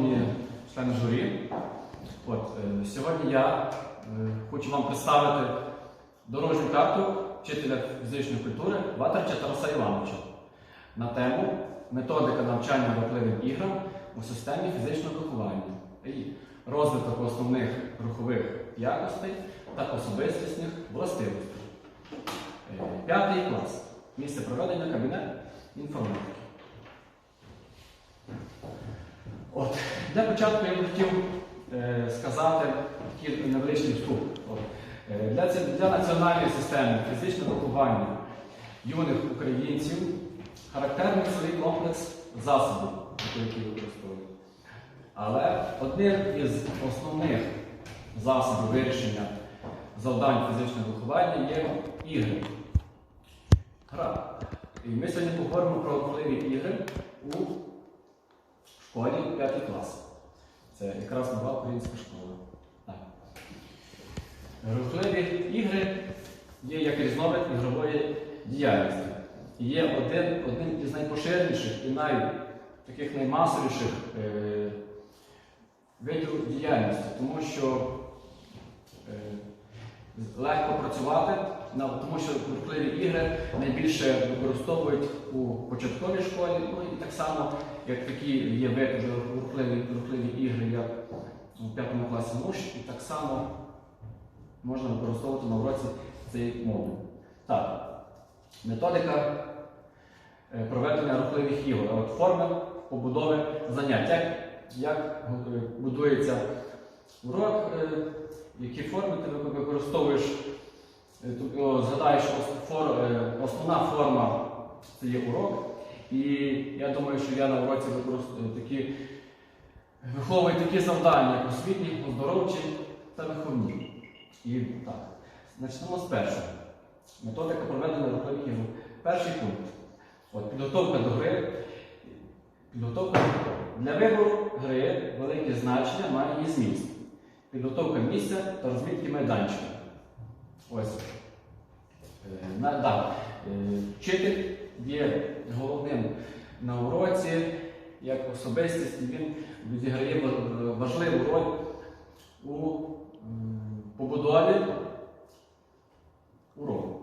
шановні члени журі, от, е, сьогодні я е, хочу вам представити дорожню карту вчителя фізичної культури Ватрича Тараса Івановича на тему методика навчання рухливим іграм у системі фізичного виховання і розвиток основних рухових якостей та особистісних властивостей. Е, П'ятий клас. Місце проведення кабінет інформатики. От, для початку я би хотів е, сказати такий невеличкий вступ. От, е, для, для національної системи фізичного виховання юних українців характерний цілий комплекс засобів, які використовують. Але одним із основних засобів вирішення завдань фізичного виховання є ігри. Гра. І ми сьогодні поговоримо про рухливі ігри у школі 5 клас. Це якраз нова українська школа. Рухливі ігри є як різновид ігрової діяльності. І є один, одним із найпоширеніших і най, таких наймасовіших е, видів діяльності, тому що е, легко працювати, тому що рухливі ігри найбільше використовують у початковій школі, ну і так само, як такі є види вже рухливі, ігри, як у 5 класі муш, і так само можна використовувати на уроці цієї мови. Так, методика е, проведення рухливих ігор, от форми побудови занять. Як, як будується урок, е, які форми ти використовуєш, Е, тобто, о, згадаєш, ос- фор- е, основна форма це є урок. І я думаю, що я на уроці використовую такі, виховую такі завдання, як освітні, оздоровчі та виховні. І так, почнемо з першого. Методика проведення рухливих ігор. Перший пункт. От, підготовка до гри. Підготовка для вибору гри велике значення має її зміст. Підготовка місця та розмітки майданчика. Ось. Е, на- да. Е, Вчитель є головним на уроці, як особистість, він відіграє важливу роль у побудові уроку.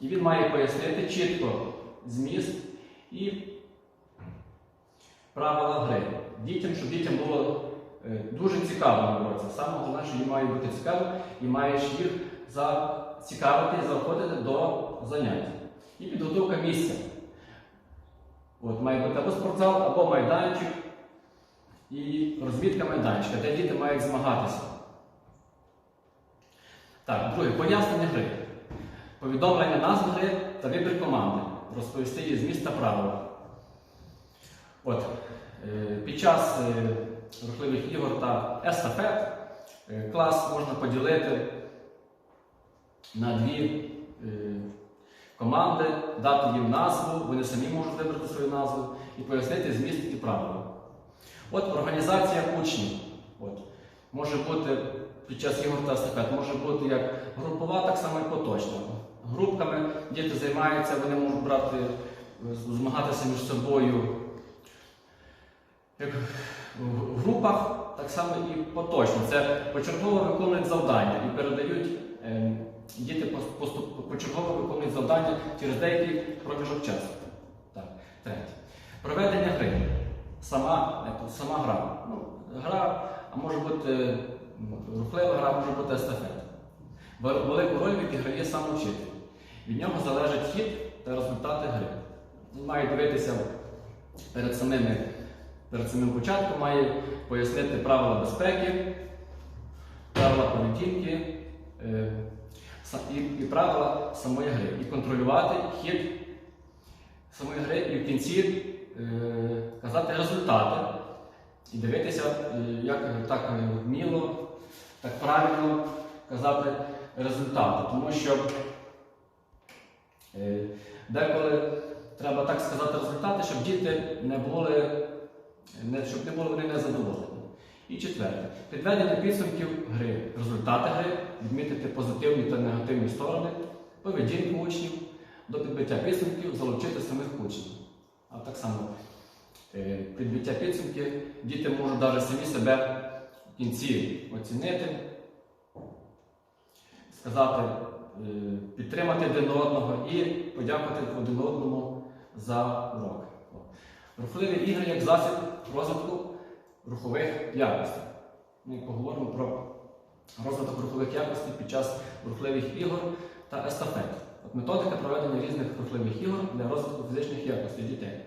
І він має пояснити чітко зміст і правила гри. Дітям, щоб дітям було е, дуже цікаво на уроці. Саме головне, що їм має бути цікаво і маєш їх зацікавити і заходити до занять. І підготовка місця. От має бути або спортзал, або майданчик і розмітка майданчика, де діти мають змагатися. Так, друге, пояснення гри. Повідомлення назви гри та вибір команди. Розповісти її зміст та правила. От, е, під час е, рухливих ігор та естафет е, клас можна поділити на дві е, команди, дати їм назву, вони самі можуть вибрати свою назву і пояснити зміст і правила. От організація учнів. От. Може бути під час ігор та естафет, може бути як групова, так само і поточна. Групками діти займаються, вони можуть брати, е, змагатися між собою. Як в групах, так само і поточно. Це почергово виконують завдання і передають діти почергово виконують завдання через деякий проміжок часу. Так, третє. Проведення гри. Сама, сама гра. Ну, гра, може бути рухлива гра, може бути естафета. Велику роль відіграє сам учитель. Від нього залежить хід та результати гри. Він має дивитися перед самими перед самим початком має пояснити правила безпеки, правила поведінки і, і правила самої гри. І контролювати хід самої гри, і в кінці е, казати результати. І дивитися, е, як так е, вміло, так правильно казати результати. Тому що е, деколи треба так сказати результати, щоб діти не були щоб не були вони незадоволені. І четверте, підведення підсумків гри, результати гри, відмітити позитивні та негативні сторони, поведінку учнів, до підбиття підсумків залучити самих учнів. А так само е, підбиття підсумків, діти можуть навіть самі себе в кінці оцінити, сказати, е, підтримати один одного і подякувати один одному за урок. Рухливі ігри як засіб розвитку рухових якостей. Ми поговоримо про розвиток рухових якостей під час рухливих ігор та естафет. От методика проведення різних рухливих ігор для розвитку фізичних якостей дітей.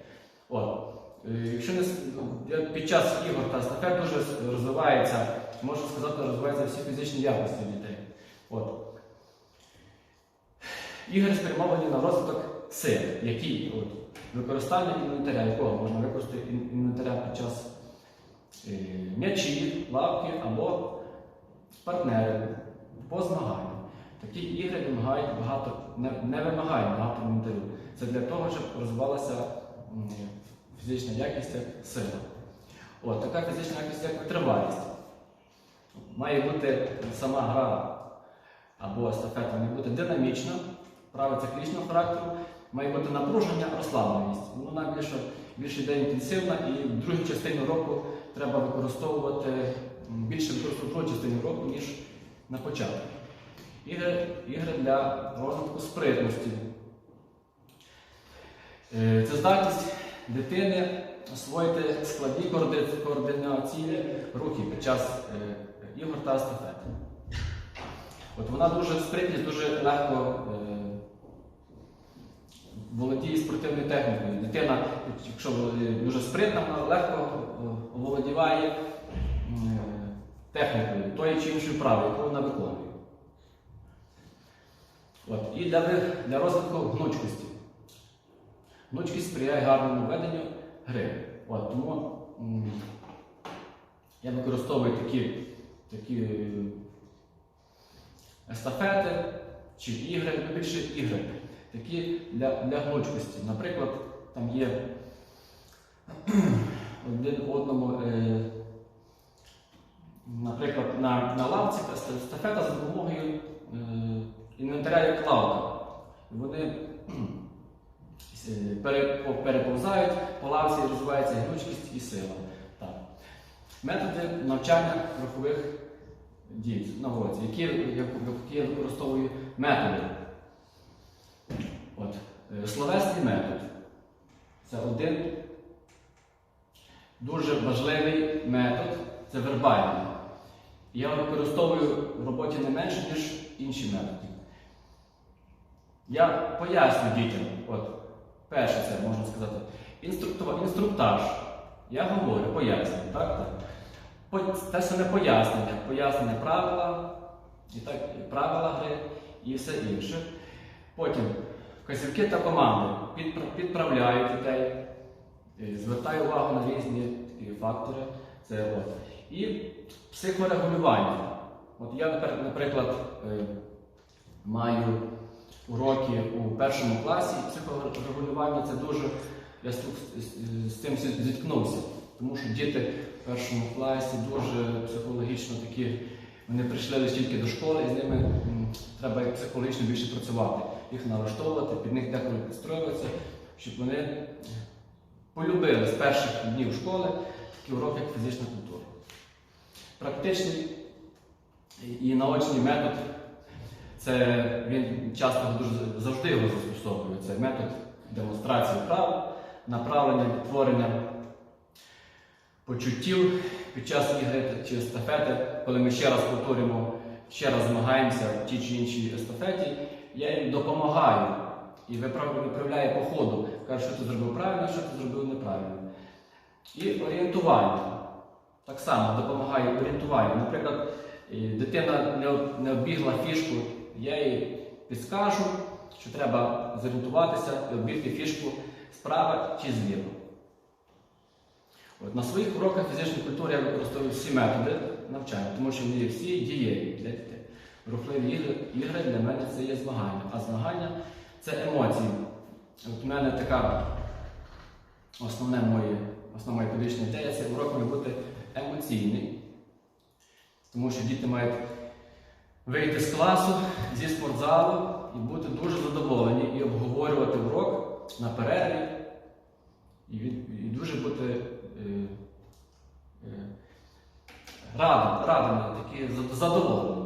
От. е, Якщо не під час ігор та естафет дуже розвивається, можна сказати, розвиваються всі фізичні якості дітей. От. Ігри спрямовані на розвиток сил, які от, використання інвентаря, якого можна використати інвентаря під час м'ячі, лавки або партнери по змаганню. Такі ігри вимагають багато, не, не вимагають багато інвентарю. Це для того, щоб розвивалася фізична якість як сила. От, така фізична якість як витривалість. Має бути сама гра або естафета має бути динамічна, право циклічного характеру, має бути напруження, розслабленість. Вона більше, більше йде інтенсивна і в другій частині року треба використовувати більше використовувати частині року, ніж на початку. Ігри, ігри для розвитку спритності. Е, Це здатність дитини освоїти складні координаційні рухи під час е, ігор та естафет. От вона дуже спритність, дуже легко е, володіє спортивною технікою. Дитина, якщо дуже спритна, вона легко е, володіває е, технікою, тої чи іншої вправи, яку вона виконує. От. І для, для розвитку гнучкості. Гнучкість сприяє гарному веденню гри. От, тому я використовую такі, такі е, естафети чи ігри, ну більше ігри, такі для, для гнучкості. Наприклад, там є один одному, е, наприклад, на, на лавці естафета за допомогою е, інвентаря як лавка. Вони е, пере- по- переповзають, по лавці розвивається гнучкість і сила. Так. Методи навчання рухових дій на уроці, які я використовую методи. От. е, Словесний метод це один дуже важливий метод, це вербальний. Я використовую в роботі не менше, ніж інші методи. Я поясню дітям, от, перше це можна сказати, інструктаж. Я говорю, пояснюю, так? так. Те саме пояснення, пояснення правила, і так, правила гри і все інше. Потім вказівки та команди підпра- підправляють дітей, е, звертаю увагу на різні фактори. Це от. І психорегулювання. От я, наприклад, е, маю уроки у першому класі, психорегулювання це дуже. Я з цим зіткнувся, тому що діти в першому класі дуже психологічно такі, вони прийшли лише тільки до школи, і з ними треба психологічно більше працювати, їх налаштовувати, під них деколи підстроюватися, щоб вони полюбили з перших днів школи такі уроки, як фізична культура. Практичний і наочний метод це він часто дуже завжди його застосовує. Це метод демонстрації прав, направлення, відтворення почуттів під час ігри чи естафети, коли ми ще раз повторюємо, ще раз змагаємося в тій чи іншій естафеті, я їм допомагаю і виправ- виправляю по ходу. Кажу, що ти зробив правильно, що ти зробив неправильно. І орієнтування. Так само допомагаю орієнтуванню. Наприклад, дитина не, оббігла фішку, я їй підскажу, що треба зорієнтуватися і оббігти фішку справа чи зліва. От, на своїх уроках фізичної культури я використовую всі методи навчання, тому що вони всі дієві для дітей. Рухливі ігри, ігри для мене це є змагання, а змагання це емоції. От у мене така основне моє, основна моя педагогічна ідея це урок має бути емоційний, тому що діти мають вийти з класу, зі спортзалу і бути дуже задоволені і обговорювати урок на перерві і, і дуже бути е, е, радим, радим, такі зад- задоволеними. Так.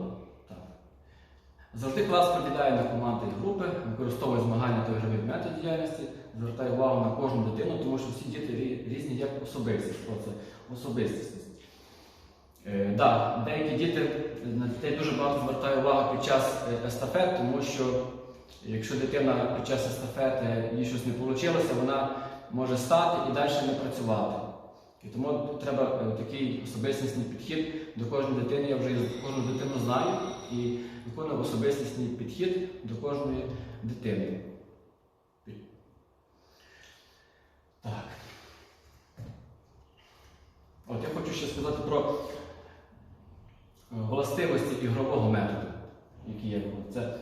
Завжди клас поділяє на команди і групи, використовує змагання та ігровий метод діяльності, звертає увагу на кожну дитину, тому що всі діти різні як особистість. Що це особистість. Е, да, деякі діти на дітей дуже багато звертає увагу під час е, естафет, тому що якщо дитина під час естафети їй щось не вийшло, вона може стати і далі не працювати. І тому треба е, такий особистісний підхід до кожної дитини. Я вже кожну дитину знаю і виконую особистісний підхід до кожної дитини. Так. От я хочу ще сказати про е, властивості ігрового методу, які є. Це,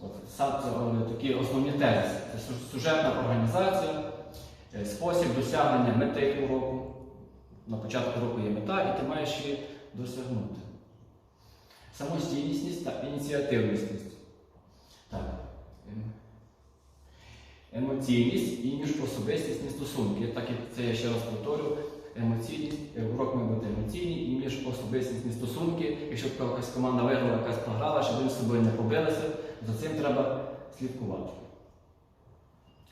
от, це е, такі основні тези. Це сюжетна організація, е, спосіб досягнення мети уроку. На початку року є мета, і ти маєш її досягнути. Самостійність та ініціативність. Так. Ем, Емоційність і міжособистісні стосунки. Так як це я ще раз повторю, емоційність, е, урок має бути емоційний і міжособистісні стосунки. Якщо якась команда виграла, якась програла, щоб вони з собою не побилися, за цим треба слідкувати.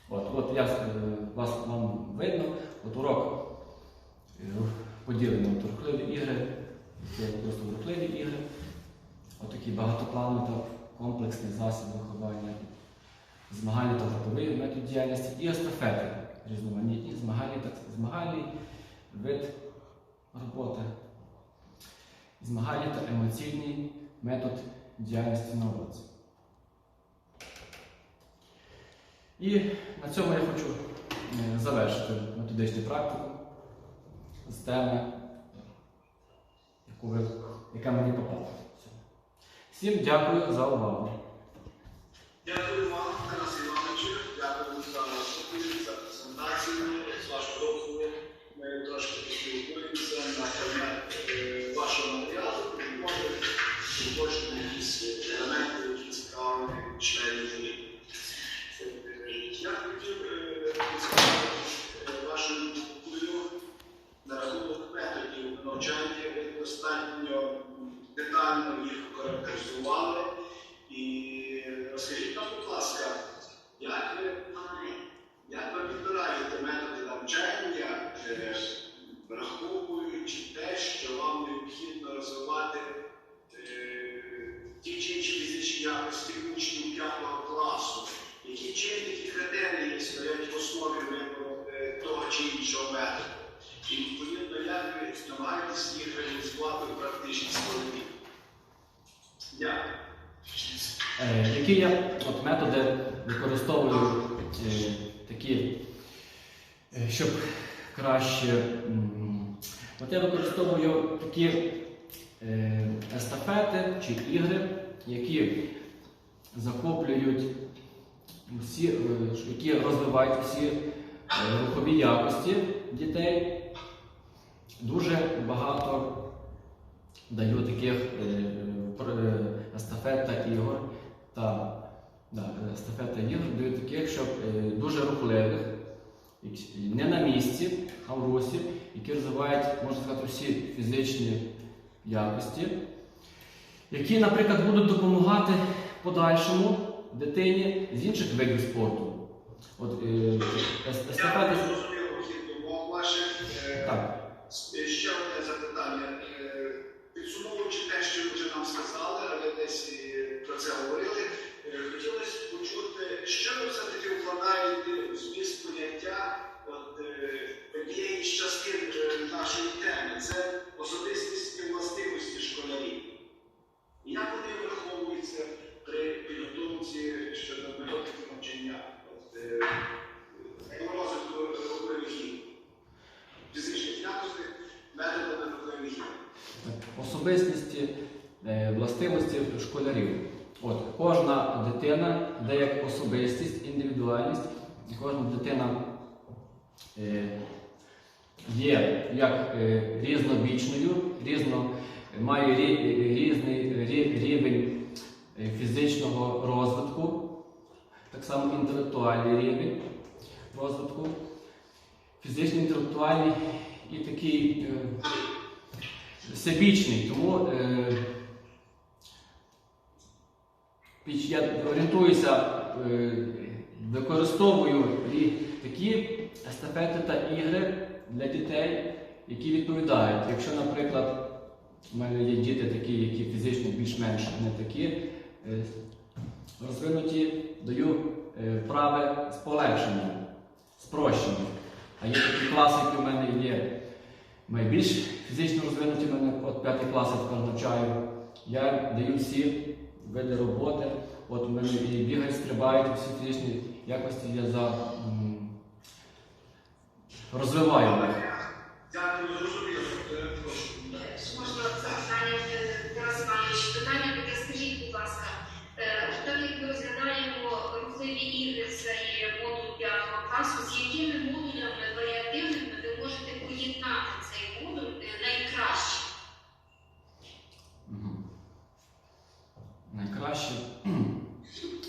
От, от я, е, вас вам видно, от урок е, поділений на рухливі ігри, є просто рухливі ігри, отакий багатоплановий та комплексний засіб виховання, змагання та груповий метод діяльності і естафети різноманітні, змагальний, змагальний вид роботи, змагальний та емоційний метод діяльності на уроці. І на цьому я хочу е, завершити методичну практику з теми, яка мені попала. Всім дякую за увагу. Дякую вам, Тарас Івановичу. Дякую за виступ, за презентацію. З вашого дозволу ми трошки поспілкуємося на предмет е, вашого матеріалу, може уточнити якісь елементи, які цікаві членів. Я які я от, методи використовую е, такі, е, щоб краще. От я використовую такі е, естафети чи ігри, які захоплюють всі, які розвивають всі рухові якості дітей. Дуже багато даю таких естафет та ігор та да, е, естафет та ігор даю таких, щоб е, дуже рухливих, не на місці, а в русі, які розвивають, можна сказати, всі фізичні якості, які, наприклад, будуть допомагати подальшому дитині з інших видів спорту. От, е, ес- Я зрозумів хід думок ваших. Е, Так. Ще одне запитання. Підсумовуючи те, що ви вже нам сказали, але десь про це говорили, е, хотілося почути, що ви все-таки вкладаєте в зміст поняття е, однієї з частин е, нашої теми. Це особистісні властивості школярів. Як вони враховуються при підготовці щодо методики навчання? Розвитку рухових фізичних методами рухових. Е, властивості школярів. От, кожна дитина де як особистість, індивідуальність, і кожна дитина е, є як е, різнобічною, різно, має рі- різний рі- рівень е, фізичного розвитку, так само інтелектуальний рівень розвитку. фізичний, інтелектуальний і такий е, всебічний. Тому е, я орієнтуюся, е, використовую і такі естафети та ігри для дітей, які відповідають. Якщо, наприклад, у мене є діти такі, які фізично більш-менш не такі е, розвинуті, даю е, вправи з полегшенням, спрощення. А є такі класи, які в мене є найбільш фізично розвинуті, в мене от п'ятий клас я навчаю. Я даю всі види роботи. От у мене і бігають, стрибають, всі фізичні якості я за, розвиваю. Дякую, зрозуміло. Е, Прошу. Можна запитання е, Тарас Іванович. Питання таке, скажіть, будь ласка, е, так як ми розглядаємо рухливі ігри, це є модуль 5 класу, з якими модулями варіативними ви можете поєднати цей модуль е, найкраще? Мгм. Найкраще.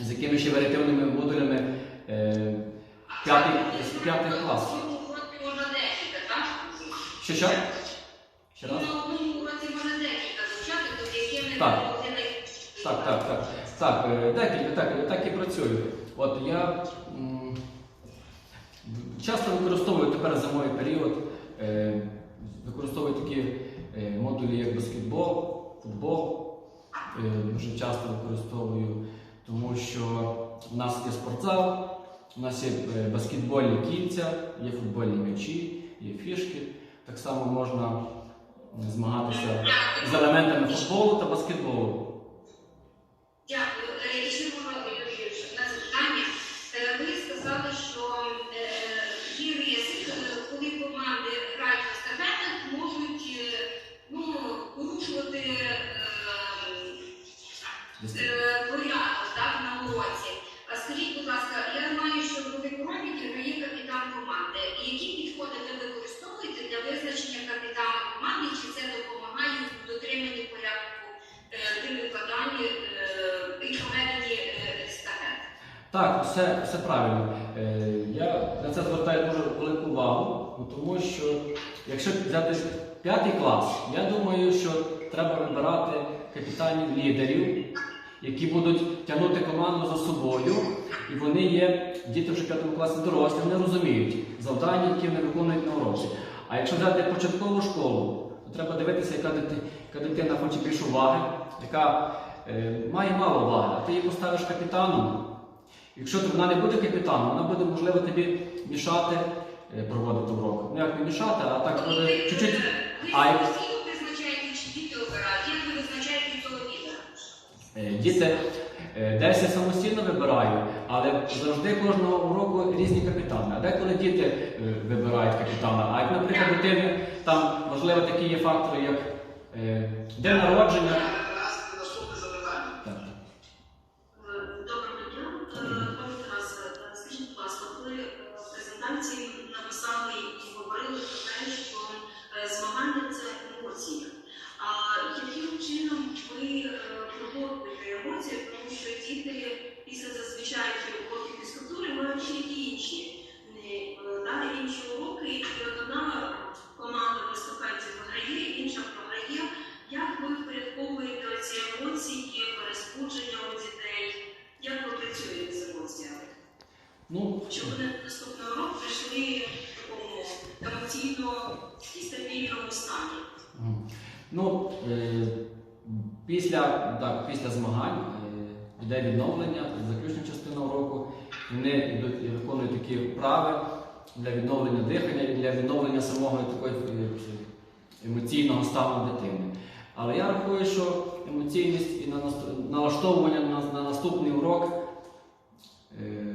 З якими ще варіативними модулями е, п'ятий, п'ятий клас. В одному уроці можна декілька, так? Що що? Ще раз? На одному уроці можна декілька звучати, то з якими Так. ви могли найкраще Так, так, так. Так, е, декілька, так, так і працюю. От я м, часто використовую тепер зимовий період, е, використовую такі е, модулі, як баскетбол, футбол. Е, дуже часто використовую, тому що у нас є спортзал, у нас є е, баскетбольні кільця, є футбольні м'ячі, є фішки. Так само можна е, змагатися з елементами футболу та баскетболу. Дякую. Е, І ще можна Юрійович, на запитання. Е, Ви сказали, що е, є ризик, е, коли команди грають в естафетах, можуть е, ну, порушувати е, е, порядок так, на уроці. А скажіть, будь ласка, я знаю, що в економіки грає капітан команди. І які підходи ви використовуєте для визначення капітана команди? Чи це допомагає в дотриманні порядку е, при викладанні е, і проведенні е, естафет? Так, все, все правильно. Е, я на це звертаю дуже велику увагу, тому що якщо взяти п'ятий клас, я думаю, що треба вибирати капітанів лідерів, які будуть тягнути команду за собою, і вони є діти вже п'ятому класі дорослі, вони розуміють завдання, які вони виконують на уроці. А якщо взяти початкову школу, то треба дивитися, яка дити- яка дитина хоче більше уваги, яка е, має мало уваги, а ти її поставиш капітаном. Якщо вона не буде капітаном, вона буде, можливо, тобі мішати е, проводити урок. Ну як не мішати, а так буде чуть-чуть. А як- діти обирають, як? Е, Діти е, десь я самостійно вибираю, але завжди кожного уроку різні капітани. А деколи діти вибирають капітана. А як, наприклад, дитини там можливо такі є фактори, як день народження. Відновлення дихання для відновлення самого такої е, емоційного стану дитини. Але я рахую, що емоційність і налаштовування на, на наступний урок е,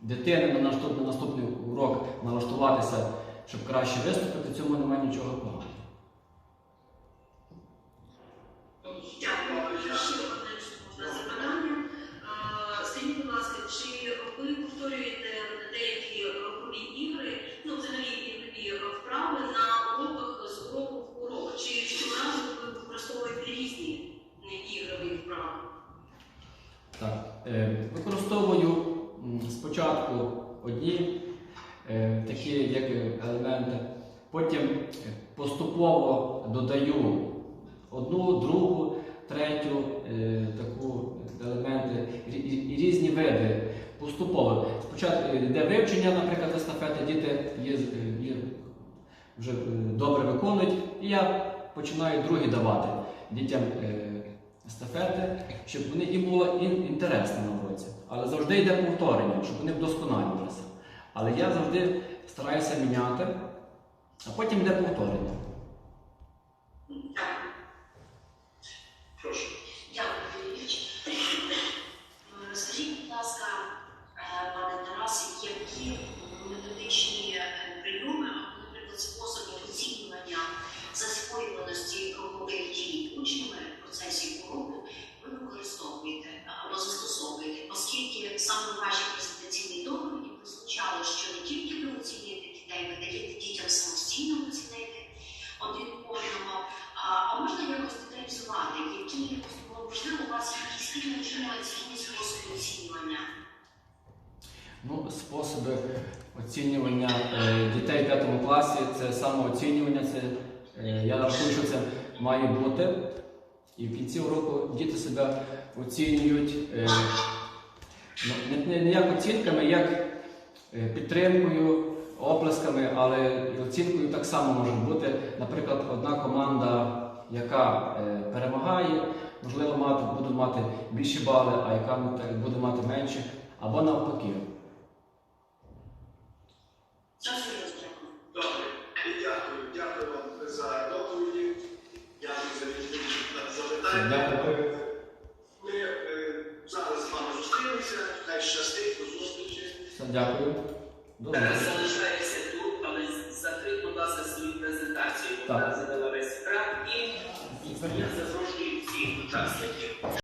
дитини на наступний, урок налаштуватися, щоб краще виступити, цьому немає нічого додаю одну, другу, третю е, таку елементи і, різні види. Поступово. Спочатку йде вивчення, наприклад, естафети, діти є, є вже е, добре виконують, і я починаю другі давати дітям е, естафети, щоб вони їм було ін- інтересно на уроці. Але завжди йде повторення, щоб вони вдосконалювалися. Але я завжди стараюся міняти, а потім йде повторення. Прошу. Як оцінками, як е, підтримкою, оплесками, але оцінкою так само може бути. Наприклад, одна команда, яка е, перемагає, можливо, буде мати більші бали, а яка ну, буде мати менші, або навпаки. Дякую. Добре. Тарас залишається тут, але закрив, будь ласка, свою презентацію. Так. Вона задала весь екран і я запрошую всіх учасників.